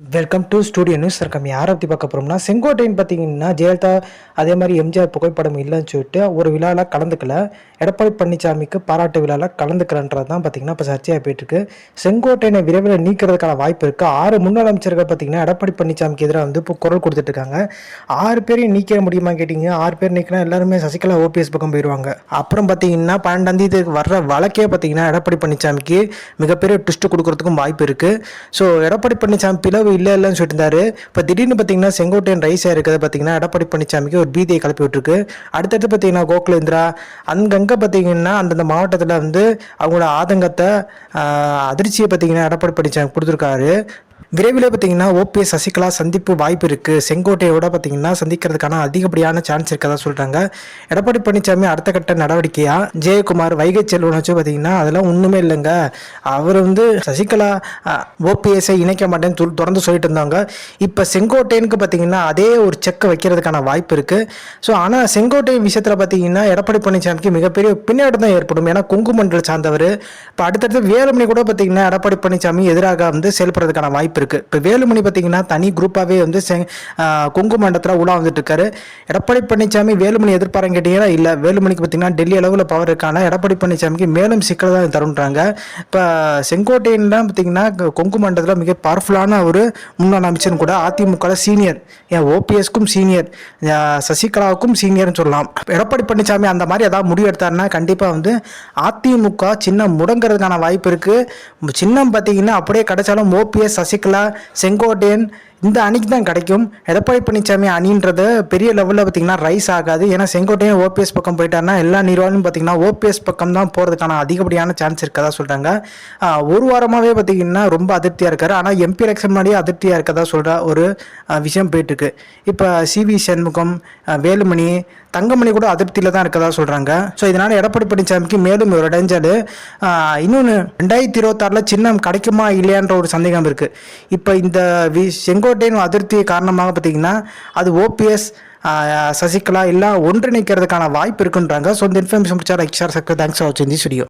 Welcome to studio news இருக்கம் யாரை பற்றி பார்க்க போகிறோம்னா செங்கோட்டையன் பார்த்தீங்கன்னா ஜெயலலிதா அதே மாதிரி எம்ஜிஆர் புகைப்படம் இல்லைன்னு சொல்லிட்டு ஒரு விழாவில் கலந்துக்கல. எடப்பாடி பழனிசாமிக்கு பாராட்டு விழாவில் கலந்துக்கலன்றது தான் பார்த்தீங்கன்னா இப்போ சர்ச்சையாக போயிட்டுருக்கு. செங்கோட்டையனை விரைவில் நீக்கிறதுக்கான வாய்ப்பு இருக்குது ஆறு முன்னாள் அமைச்சர்கள் பார்த்தீங்கன்னா எடப்பாடி பழனிசாமிக்கு எதிராக வந்து இப்போ குரல் கொடுத்துட்டு இருக்காங்க. ஆறு பேரையும் நீக்க முடியுமா கேட்டிங்க? ஆறு பேர் நீக்கினா எல்லாருமே சசிகலா ஓபிஎஸ் பக்கம் போயிடுவாங்க. அப்புறம் பார்த்தீங்கன்னா பன்னெண்டாம் தேதி வர்ற வழக்கே பார்த்தீங்கன்னா எடப்பாடி பழனிசாமிக்கு மிகப்பெரிய ட்விஸ்ட் கொடுக்கறதுக்கும் வாய்ப்பு இருக்குது ஸோ எடப்பாடி பழனிசாமி பிளவு இல்லை இல்லைன்னு சொல்லிட்டு இருந்தாரு இப்போ திடீர்னு பார்த்தீங்கன்னா செங்கோட்டையன் ரைஸ் ஆயிருக்கிறத பார்த்தீங்கன்னா எடப்பாடி பழனிசாமிக்கு ஒரு பீதியை கிளப்பி விட்டுருக்கு. அடுத்தடுத்து பார்த்தீங்கன்னா கோகுலேந்திரா அங்கங்கே பார்த்தீங்கன்னா அந்தந்த மாவட்டத்தில் வந்து அவங்களோட ஆதங்கத்தை அதிர்ச்சியை பார்த்தீங்கன்னா எடப்பாடி பழனிசாமி கொடுத்துருக்காரு. விரைவில் பார்த்தீங்கன்னா ஓபிஎஸ் சசிகலா சந்திப்பு வாய்ப்பு இருக்குது செங்கோட்டையோட பார்த்தீங்கன்னா சந்திக்கிறதுக்கான அதிகப்படியான சான்ஸ் இருக்கதா சொல்கிறாங்க எடப்பாடி பழனிசாமி அடுத்த கட்ட நடவடிக்கையாக ஜெயக்குமார் வைகை செல்வன் வச்சு பார்த்தீங்கன்னா அதெல்லாம் ஒன்றுமே இல்லைங்க. அவர் வந்து சசிகலா ஓபிஎஸ்ஐ இணைக்க மாட்டேன்னு சொல் தொடர்ந்து சொல்லிட்டு இருந்தாங்க. இப்போ செங்கோட்டையனுக்கு பார்த்தீங்கன்னா அதே ஒரு செக்கை வைக்கிறதுக்கான வாய்ப்பு இருக்குது ஸோ ஆனால் செங்கோட்டை விஷயத்தில் பார்த்தீங்கன்னா எடப்பாடி பழனிசாமிக்கு மிகப்பெரிய பின்னாடி தான் ஏற்படும். ஏன்னா கொங்கு மண்டல சார்ந்தவர். இப்போ அடுத்தடுத்து வேலுமணி கூட பார்த்தீங்கன்னா எடப்பாடி பழனிசாமி எதிராக வந்து செயல்படுறதுக்கான வாய்ப்பு இருக்குது இப்போ வேலுமணி பார்த்தீங்கன்னா தனி குரூப்பாகவே வந்து கொங்கு மண்டலத்தில் உலா வந்துட்டு இருக்காரு எடப்பாடி பழனிசாமி வேலுமணி எதிர்பார்ன்னு கேட்டீங்கன்னா இல்லை. வேலுமணிக்கு பார்த்தீங்கன்னா டெல்லி அளவில் பவர் இருக்கானா? எடப்பாடி பழனிசாமிக்கு மேலும் சிக்கல் தான் தருன்றாங்க. இப்போ செங்கோட்டையன்லாம் பார்த்தீங்கன்னா கொங்கு மண்டலத்தில் மிக பவர்ஃபுல்லான ஒரு முன்னாள் அமைச்சர் கூட அதிமுக சீனியர் ஏன் ஓபிஎஸ்க்கும் சீனியர் சசிகலாவுக்கும் சீனியர்னு சொல்லலாம். எடப்பாடி பழனிசாமி அந்த மாதிரி ஏதாவது முடிவு எடுத்தாருன்னா கண்டிப்பாக வந்து அதிமுக சின்னம் முடங்கிறதுக்கான வாய்ப்பு இருக்குது சின்னம் பார்த்தீங்கன்னா அப்படியே கிடைச்சாலும் ஓபிஎஸ் சசிகலா செங்கோட்டையன் இந்த அணிக்கு தான் கிடைக்கும். எடப்பாடி பழனிசாமி அணின்றது பெரிய லெவலில் பார்த்தீங்கன்னா ரைஸ் ஆகாது. ஏன்னா செங்கோட்டையும் ஓபிஎஸ் பக்கம் போயிட்டாருன்னா எல்லா நிர்வாகிகளும் பார்த்தீங்கன்னா ஓபிஎஸ் பக்கம் தான் போகிறதுக்கான அதிகப்படியான சான்ஸ் இருக்கதா சொல்கிறாங்க ஒரு வாரமாகவே பார்த்தீங்கன்னா ரொம்ப அதிருப்தியாக இருக்கார். ஆனால் எம்பி எலெக்ஷன் முன்னாடியே அதிருப்தியாக இருக்கதா சொல்கிற ஒரு விஷயம் போயிட்டுருக்கு. இப்போ சிவி சண்முகம் வேலுமணி தங்கமணி கூட அதிருப்தியில் தான் இருக்கதா சொல்கிறாங்க ஸோ இதனால் எடப்பாடி பழனிசாமிக்கு மேலும் ஒரு இடைஞ்சல். இன்னொன்று ரெண்டாயிரத்தி இருபத்தாறில் சின்னம் கிடைக்குமா இல்லையான்ற ஒரு சந்தேகம் இருக்குது இப்போ இந்த வி செங்கோ செங்கோட்டையின் அதிருப்தி காரணமாக பார்த்தீங்கன்னா அது ஓபிஎஸ் சசிகலா எல்லாம் ஒன்றிணைக்கிறதுக்கான வாய்ப்பு இருக்குன்றாங்க. ஸோ இந்த இன்ஃபர்மேஷன் பிடிச்சா லைக் ஷேர் சக்கர் தேங்க்ஸ் ஃபார் வாட்சிங் தி ஸ்டுடியோ